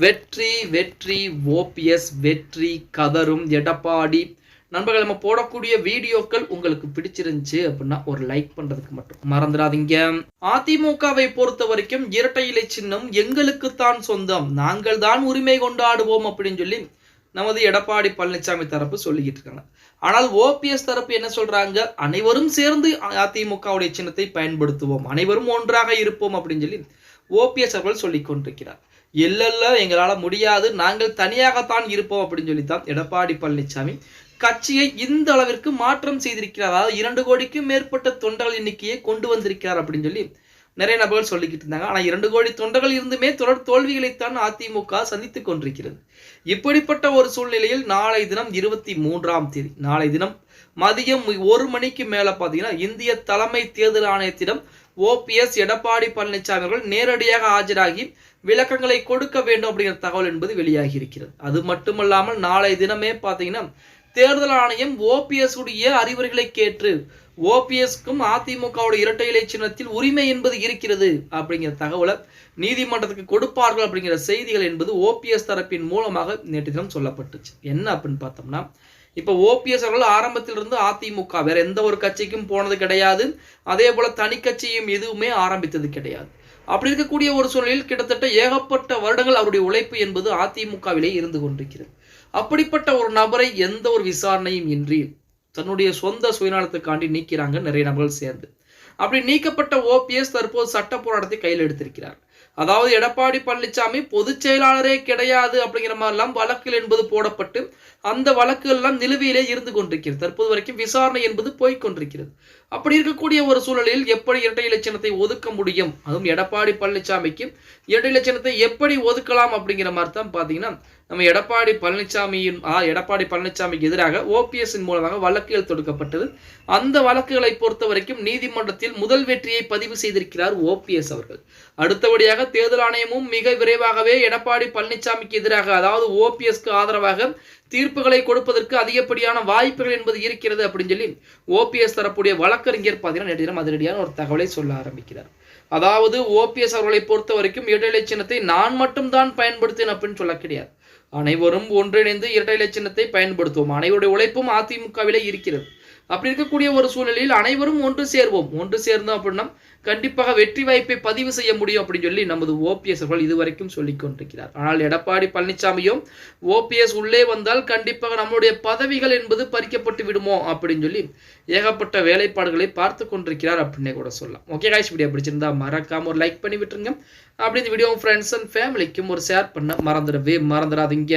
வெற்றி வெற்றி ஓபிஎஸ் வெற்றி கதரும் எடப்பாடி. நண்பர்கள் நம்ம போடக்கூடிய வீடியோக்கள் உங்களுக்கு பிடிச்சிருந்துச்சு அப்படின்னா ஒரு லைக் பண்றதுக்கு மட்டும் மறந்துடாதீங்க. அதிமுகவை பொறுத்த வரைக்கும் இரட்டை இலை சின்னம் எங்களுக்குத்தான் சொந்தம். நாங்கள் தான் உரிமை கொண்டாடுவோம் அப்படின்னு சொல்லி நமது எடப்பாடி பழனிசாமி தரப்பு சொல்லிக்கிட்டு இருக்காங்க. ஆனால் ஓபிஎஸ் தரப்பு என்ன சொல்றாங்க? அனைவரும் சேர்ந்து அதிமுகவுடைய சின்னத்தை பயன்படுத்துவோம். அனைவரும் ஒன்றாக இருப்போம் அப்படின்னு சொல்லி ஓபிஎஸ் அவர்கள் சொல்லிக் கொண்டிருக்கிறார். இல்லல்ல எங்களால முடியாது நாங்கள் தனியாகத்தான் இருப்போம் அப்படின்னு சொல்லித்தான் எடப்பாடி பழனிசாமி கட்சியை இந்த அளவிற்கு மாற்றம் செய்திருக்கிறார். அதாவது இரண்டு கோடிக்கும் மேற்பட்ட தொண்டர்கள் எண்ணிக்கையை கொண்டு வந்திருக்கிறார் அப்படின்னு சொல்லி நிறைய நபர்கள் சொல்லிக்கிட்டு இருந்தாங்க. ஆனால் இரண்டு கோடி தொண்டர்கள் இருந்துமே தொடர் தோல்விகளைத்தான் அதிமுக சந்தித்துக் கொண்டிருக்கிறது. இப்படிப்பட்ட ஒரு சூழ்நிலையில் நாளை தினம் இருபத்தி மூன்றாம் தேதி நாளை தினம் மதியம் ஒரு மணிக்கு மேல பாத்தீங்கன்னா இந்திய தலைமை தேர்தல் ஆணையத்திடம் ஓபிஎஸ் எடப்பாடி பழனிசாமி அவர்கள் நேரடியாக ஆஜராகி விளக்கங்களை கொடுக்க வேண்டும் அப்படிங்கிற தகவல் என்பது வெளியாகி இருக்கிறது. அது மட்டுமல்லாமல் நாளை தினமே பாத்தீங்கன்னா தேர்தல் ஆணையம் ஓபிஎஸ் உடைய அறிவுரைகளை கேட்டு ஓபிஎஸ்க்கும் அதிமுகவுடைய இரட்டை இலை சின்னத்தில் உரிமை என்பது இருக்கிறது அப்படிங்கிற தகவலை நீதிமன்றத்துக்கு கொடுப்பார்கள் அப்படிங்கிற செய்திகள் என்பது ஓபிஎஸ் தரப்பின் மூலமாக நேற்று தினம் சொல்லப்பட்டுச்சு. என்ன அப்படின்னு பார்த்தோம்னா இப்போ ஓபிஎஸ் அவர்கள் ஆரம்பத்திலிருந்து அதிமுக வேற எந்த ஒரு கட்சிக்கும் போனது கிடையாது. அதே போல தனி கட்சியும் எதுவுமே ஆரம்பித்தது கிடையாது. அப்படி இருக்கக்கூடிய ஒரு சூழலில் கிட்டத்தட்ட ஏகப்பட்ட வருடங்கள் அவருடைய உழைப்பு என்பது அதிமுகவிலே இருந்து கொண்டிருக்கிறது. அப்படிப்பட்ட ஒரு நபரை எந்த ஒரு விசாரணையும் இன்றி தன்னுடைய சொந்த சுயநலத்துக்காண்டி நீக்கிறாங்க நிறைய நபர்கள் சேர்ந்து. அப்படி நீக்கப்பட்ட ஓபிஎஸ் தற்போது சட்ட போராட்டத்தை கையில் எடுத்திருக்கிறார். அதாவது எடப்பாடி பழனிசாமி பொதுச் செயலாளரே கிடையாது அப்படிங்கிற மாதிரிலாம் வழக்குகள் என்பது போடப்பட்டு அந்த வழக்குகள் எல்லாம் நிலுவையிலே இருந்து கொண்டிருக்கிறது. தற்போது வரைக்கும் விசாரணை என்பது போய்கொண்டிருக்கிறது அப்படி இருக்கக்கூடிய ஒரு சூழலில் எப்படி இரட்டை இலட்சணத்தை ஒதுக்க முடியும்? அதுவும் எடப்பாடி பழனிசாமிக்கு. இரட்டை இலட்சணத்தை எப்படி ஒதுக்கலாம் அப்படிங்கிற மாதிரி தான் பார்த்தீங்கன்னா நம்ம எடப்பாடி பழனிசாமியின் ஆ எடப்பாடி பழனிசாமிக்கு எதிராக ஓபிஎஸ்ஸின் மூலமாக வழக்குகள் தொடுக்கப்பட்டது. அந்த வழக்குகளை பொறுத்த வரைக்கும் நீதிமன்றத்தில் முதல் வெற்றியை பதிவு செய்திருக்கிறார் ஓபிஎஸ் அவர்கள். அடுத்தபடியாக தேர்தல் ஆணையமும் மிக விரைவாகவே எடப்பாடி பழனிசாமிக்கு எதிராக அதாவது ஓபிஎஸ்க்கு ஆதரவாக தீர்ப்புகளை கொடுப்பதற்கு அதிகப்படியான வாய்ப்புகள் என்பது இருக்கிறது அப்படின்னு சொல்லி ஓபிஎஸ் தரப்புடைய வழக்கறிஞர் பார்த்தீங்கன்னா நேற்று தினம் அதிரடியான ஒரு தகவலை சொல்ல ஆரம்பிக்கிறார். அதாவது ஓபிஎஸ் அவர்களை பொறுத்த வரைக்கும் இரட்டை சின்னத்தை நான் மட்டும்தான் பயன்படுத்தேன் அப்படின்னு சொல்ல கிடையாது. அனைவரும் ஒன்றிணைந்து இரட்டை சின்னத்தை பயன்படுத்துவோம். அனைவருடைய உழைப்பும் அதிமுகவிலே இருக்கிறது. அப்படி இருக்கக்கூடிய ஒரு சூழ்நிலையில் அனைவரும் ஒன்று சேர்வோம். ஒன்று சேர்ந்தோம் அப்படின்னா கண்டிப்பாக வெற்றி வாய்ப்பை பதிவு செய்ய முடியும் அப்படின்னு சொல்லி நமது ஓபிஎஸ் அவர்கள் இதுவரைக்கும் சொல்லிக் கொண்டிருக்கிறார். ஆனால் எடப்பாடி பழனிசாமியும் ஓபிஎஸ் உள்ளே வந்தால் கண்டிப்பாக நம்மளுடைய பதவிகள் என்பது பறிக்கப்பட்டு விடுமோ அப்படின்னு சொல்லி ஏகப்பட்ட வேலைப்பாடுகளை பார்த்து கொண்டிருக்கிறார் அப்படின்னே கூட சொல்லலாம். ஓகே காய்ச்சி வீடியோ பிடிச்சிருந்தா மறக்காம ஒரு லைக் பண்ணி விட்டுருங்க. அப்படி இந்த வீடியோ ஃப்ரெண்ட்ஸ் அண்ட் ஃபேமிலிக்கும் ஒரு ஷேர் பண்ண மறந்துடவே மறந்துடாதீங்க.